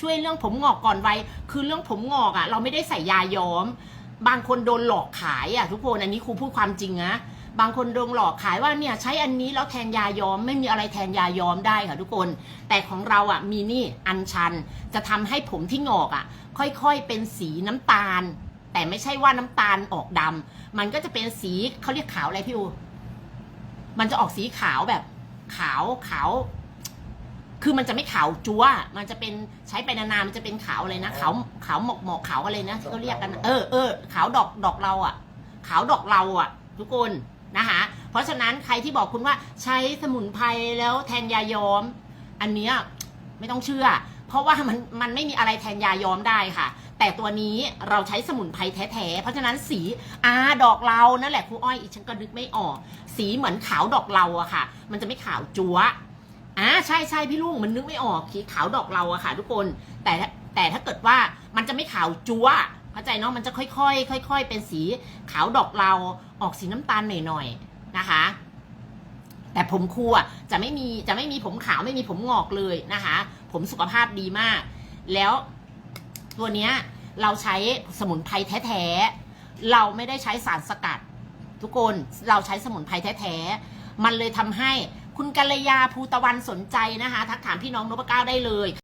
ช่วยเรื่องผมงอกก่อนวัยคือเรื่องผมงอกอะ่ะ เราไม่ได้ใส่ยาย้อม บางคนโดนหลอกขายอะ่ะ ทุกคนอันนี้ครูพูดความจริงนะบางคนโดนหลอกขายว่าเนี่ยใช้อันนี้แล้วแทนยาย้อมไม่มีอะไรแทนยาย้อมได้ค่ะทุกคน แต่ของเราอะ่ะมีนี่อัญชันจะทำให้ผมที่งอกอะ่ะ ค่อยๆเป็นสีน้ำตาล แต่ไม่ใช่ว่าน้ำตาลออกดำมันก็จะเป็นสีเขาเรียกขาวอะไรพี่อูมันจะออกสีขาวแบบขาวขาว คือมันจะไม่ขาวจั๊วมันจะเป็นใช้ไปนานๆมันจะเป็นขาวอะไรนะขาวขาวหมอกหมอกขาวอะไรนะที่เขาเรียกกัน เออเออขาวดอกดอกเราอะ ขาวดอกเราอะ ทุกคนนะคะเพราะฉะนั้นใครที่บอกคุณว่าใช้สมุนไพรแล้วแทนยาย้อม อันเนี้ยไม่ต้องเชื่อ เพราะว่ามันมันไม่มีอะไรแทนยาย้อมได้ค่ะ แต่ตัวนี้เราใช้สมุนไพรแท้ๆเพราะฉะนั้นสีอาดอกเรานั่นแหละครูอ้อยอีฉันก็นึกไม่ออก สีเหมือนขาวดอกเราอะค่ะ มันจะไม่ขาวจั๊ว อ่าใช่ใช่พี่ลุงมันนึกไม่ออกสีขาวดอกเราอะค่ะ ทุกคน แต่แต่ถ้าเกิดว่ามันจะไม่ขาวจั๊วเข้าใจเนาะมันจะค่อยๆค่อย ๆ เป็นสีขาวดอกเราออกสีน้ำตาลหน่อยๆนะคะ แต่ผมครูอะจะไม่มีจะไม่มีผมขาวไม่มีผมงอกเลยนะคะ ผมสุขภาพดีมาก แล้วตัวเนี้ยเราใช้สมุนไพรแท้ๆเราไม่ได้ใช้สารสกัด ทุกคนเราใช้สมุนไพรแท้ๆมันเลยทำให้ คุณกัลยาภูตะวันสนใจนะคะ ทักถามพี่น้องนพเก้าได้เลย